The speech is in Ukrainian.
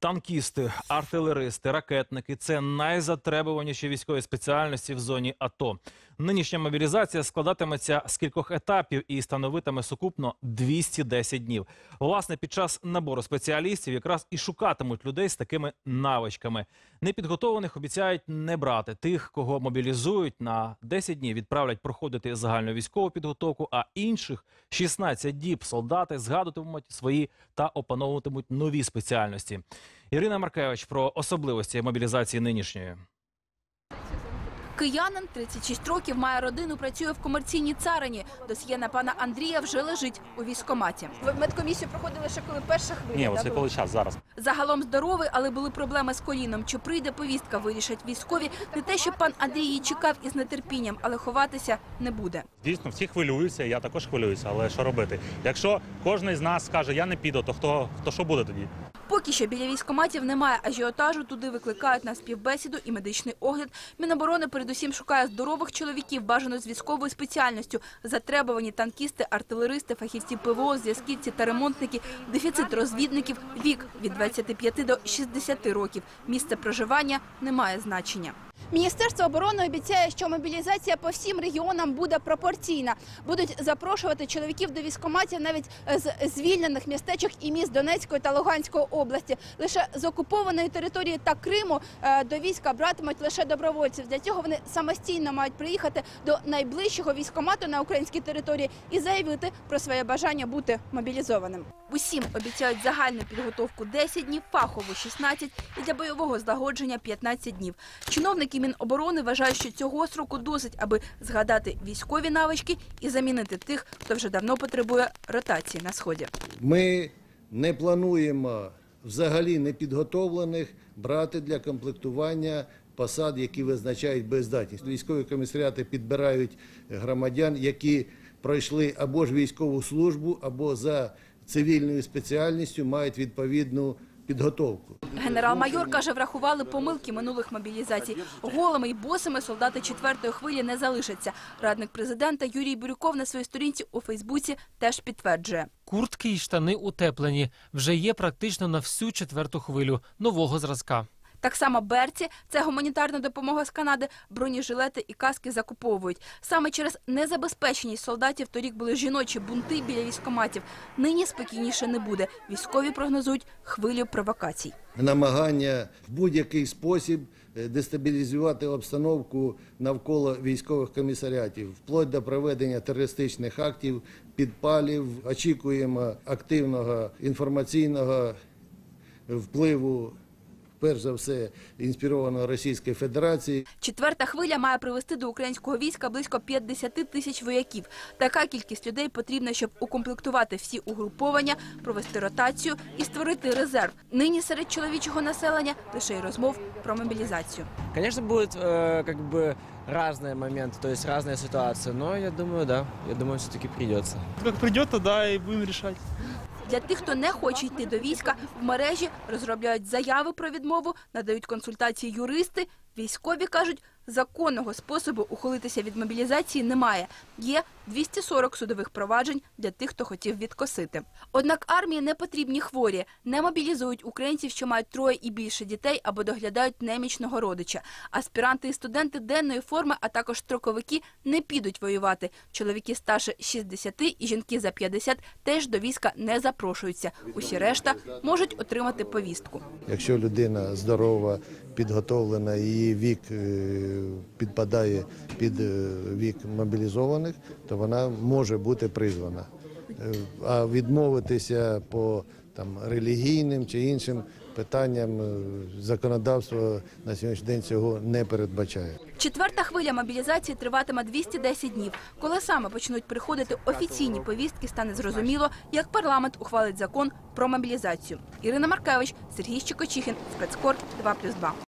Танкісти, артилеристи, ракетники це найзатребуваніші військові спеціальності в зоні АТО. Нинішня мобілізація складатиметься з кількох етапів і становитиме сукупно 210 днів. Власне, під час набору спеціалістів якраз і шукатимуть людей з такими навичками. Непідготовлених обіцяють не брати. Тих, кого мобілізують на 10 днів, відправлять проходити загальну військову підготовку, а інших 16 діб солдати згадуватимуть свої та опановуватимуть нові спеціальності. Ірина Маркевич про особливості мобілізації нинішньої. Киянин 36 років, має родину, працює в комерційній царині. Досьє на пана Андрія вже лежить у військкоматі. Ви медкомісію проходили ще коли перша хвиля? Ні, оце коли час зараз. Загалом здоровий, але були проблеми з коліном. Чи прийде повістка, вирішать військові. Не те, що пан Андрій її чекав із нетерпінням, але ховатися не буде. Дійсно, всі хвилюються, я також хвилююся, але що робити? Якщо кожен з нас скаже, я не піду, то хто, хто що буде тоді? Поки що біля військоматів немає ажіотажу, туди викликають на співбесіду і медичний огляд. Міноборони передусім шукає здорових чоловіків, бажано з військовою спеціальністю. Затребувані танкісти, артилеристи, фахівці ПВО, зв'язківці та ремонтники, дефіцит розвідників, вік від 25 до 60 років. Місце проживання не має значення. Міністерство оборони обіцяє, що мобілізація по всім регіонам буде пропорційна. Будуть запрошувати чоловіків до військкоматів навіть з звільнених містечок і міст Донецької та Луганської області. Лише з окупованої території та Криму е, до війська братимуть лише добровольців. Для цього вони самостійно мають приїхати до найближчого військкомату на українській території і заявити про своє бажання бути мобілізованим. Усім обіцяють загальну підготовку 10 днів, фахову 16 і для бойового злагодження 15 днів. Чиновники Міноборони вважають, що цього сроку досить, аби згадати військові навички і замінити тих, хто вже давно потребує ротації на сході. Ми не плануємо взагалі непідготовлених брати для комплектування посад, які визначають бездатність. Військові комісаріати підбирають громадян, які пройшли або ж військову службу, або за цивільною спеціальністю мають відповідну підготовку. Генерал-майор каже, врахували помилки минулих мобілізацій. Голими й босими солдати четвертої хвилі не залишаться. Радник президента Юрій Бурюков на своїй сторінці у Фейсбуці теж підтверджує. Куртки і штани утеплені. Вже є практично на всю четверту хвилю нового зразка. Так само берці це гуманітарна допомога з Канади, бронежилети і каски закуповують. Саме через незабезпеченість солдатів торік були жіночі бунти біля військоматів. Нині спокійніше не буде. Військові прогнозують хвилю провокацій. намагання в будь-який спосіб е, дестабілізувати обстановку навколо військових комісаріатів, вплоть до проведення терористичних актів, підпалів. Очікуємо активного інформаційного впливу, перш за все, інспірованого Російської Федерації. Четверта хвиля має привести до українського війська близько 50 тисяч вояків. Така кількість людей потрібна, щоб укомплектувати всі угруповання, провести ротацію і створити резерв. Нині серед чоловічого населення лише й розмов про мобілізацію. Конечно, будет э, как бы разные моменты, то есть разные ситуации, но я думаю, да, я думаю, все-таки придется. Как придет, тогда и будем решать. Для тих, хто не хоче йти до війська, в мережі розробляють заяви про відмову, надають консультації юристи. Військові кажуть, законного способу ухилитися від мобілізації немає. Є 240 судових проваджень для тих, хто хотів відкосити. Однак армії не потрібні хворі, не мобілізують українців, що мають троє і більше дітей або доглядають немічного родича. Аспіранти і студенти денної форми, а також строковики не підуть воювати. Чоловіки старше 60 і жінки за 50 теж до війська не запрошуються. Усі решта можуть отримати повістку. Якщо людина здорова, підготовлена, її вік е, підпадає під е, вік мобілізованих, то вона може бути призвана. Е, А відмовитися по там, релігійним чи іншим питанням е, законодавство на сьогоднішній день цього не передбачає. Четверта хвиля мобілізації триватиме 210 днів. Коли саме почнуть приходити офіційні повістки, стане зрозуміло, як парламент ухвалить закон про мобілізацію. Ірина Маркевич, Сергій Щекочихін, спецкор 2+,2.